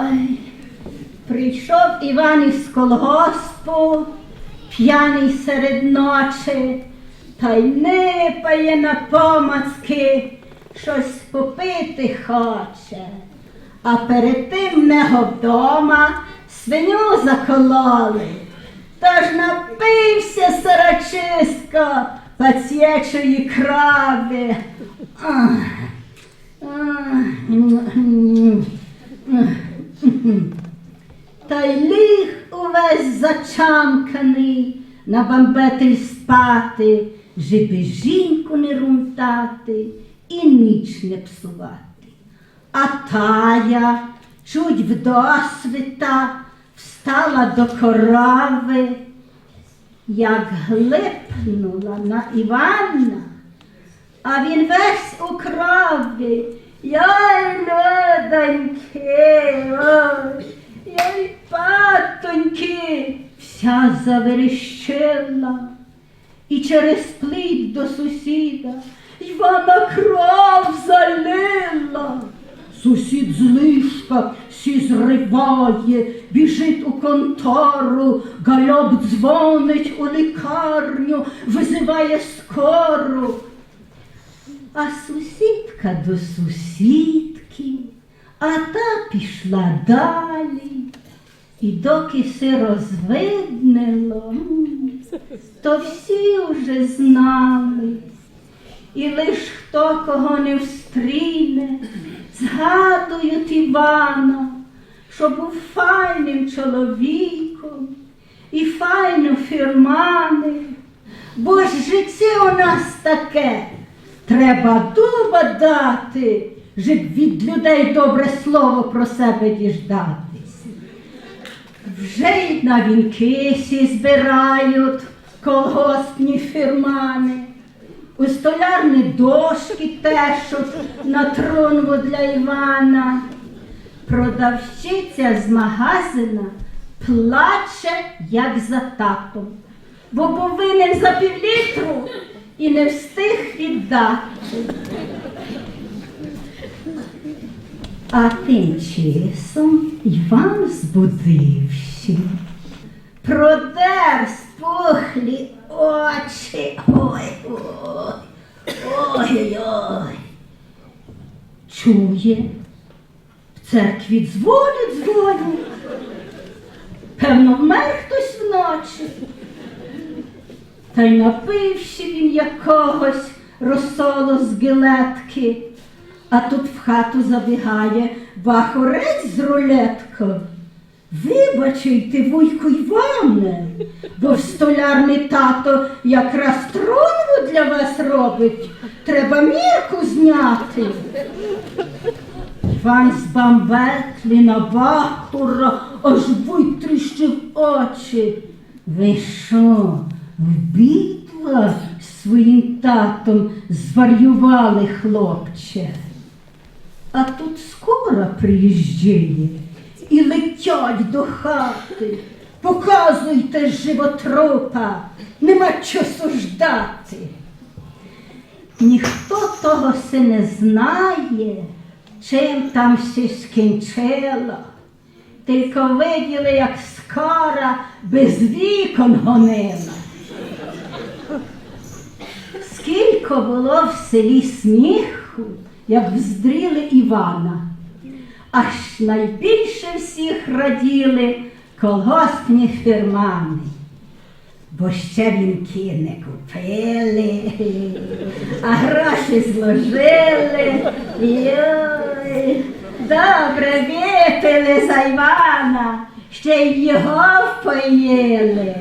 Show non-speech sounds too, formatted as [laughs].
Ой, прийшов Іван із колгоспу, п'яний серед ночі, та й нипає на помацки, щось попити хоче. А перед тим нього вдома свиню закололи. Тож напився сорочисько паціячої крави. Ах, ах, м, м. [laughs] Та й ліг увесь зачамканий, на бамбетель спати, жиби жінку не рунтати і ніч не псувати. А тая чуть вдосвіта встала до корави, як глипнула на Івана, а він весь у крові. Яй, ледоньки, ой, яй, патоньки, вся заверещила. І через плід до сусіда Івана кров залила. Сусід з лишка сі зриває, біжить у контору, гальоп дзвонить у лікарню, визиває скору. А сусідка до сусідки, а та пішла далі. І доки се розвиднило, то всі вже знали. І лиш хто кого не встріне, згадують Івана, що був файним чоловіком і файно фірманив. Бо ж життя у нас таке, треба дуба дати, щоб від людей добре слово про себе діждатись. Вже й на вінки сі збирають колгоспні фірмани. У столярні дошки тешуть на тронву для Івана. Продавщиця з магазина плаче, як за татом, бо був винен за півлітру і не встиг віддати. А тим часом Іван збудився, продер спухлі очі. Ой, ой, ой, ой. Чує, в церкві дзвонять, дзвонять. Певно, вмер хтось вночі. Та й напився він якогось розсолу з гілетки. А тут в хату забігає бахорець з рулеткою. Вибачайте, вуйку Іване, бо в столярний тато якраз тронву для вас робить. Треба мірку зняти. Іван з бамбетлі на бахура аж витріщив очі. Ви що, вбідла з своїм татом зварювали, хлопче? А тут скоро приїжджає і летять до хати. Показуйте животрупа, нема часу ждати. Ніхто того все не знає, чим там все скінчило. Тільки виділи, як скара без вікон гонила. Скільки було в селі сміху, як вздріли Івана. Аж найбільше всіх раділи колгоспні фірмани. Бо ще вінки не купили, а гроші зложили. Йой, добре випили за Івана, ще й його впоїли.